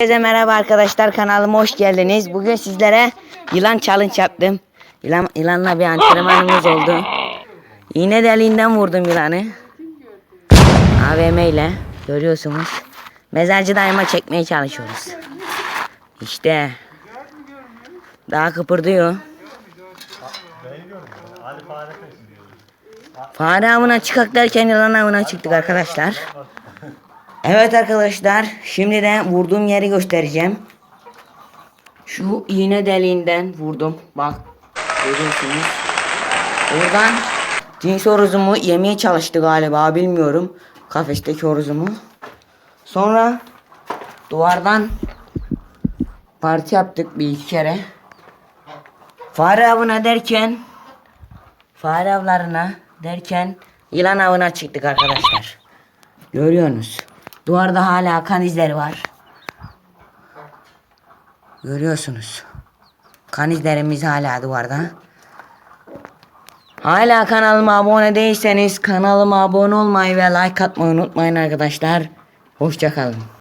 Herkese merhaba arkadaşlar kanalıma hoş geldiniz. Bugün sizlere yılan challenge yaptım. Yılan, yılanla bir antrenmanımız oldu. İğne deliğinden vurdum yılanı. AVM ile görüyorsunuz. Mezarcı daima çekmeye çalışıyoruz. İşte. Daha kıpırdıyor. Fare avına çıkak derken yılan avına çıktık arkadaşlar. Evet arkadaşlar şimdi de vurduğum yeri göstereceğim. Şu iğne deliğinden vurdum. Bak görüyorsunuz. Oradan cins horozumu yemeye çalıştı galiba bilmiyorum. Kafesteki horozumu. Sonra duvardan parti yaptık bir iki kere. Fare avına derken fare avlarına derken yılan avına çıktık arkadaşlar. Görüyorsunuz. Duvarda hala kan izleri var. Görüyorsunuz. Kan izlerimiz hala duvarda. Hala kanalıma abone değilseniz kanalıma abone olmayı ve like atmayı unutmayın arkadaşlar. Hoşçakalın.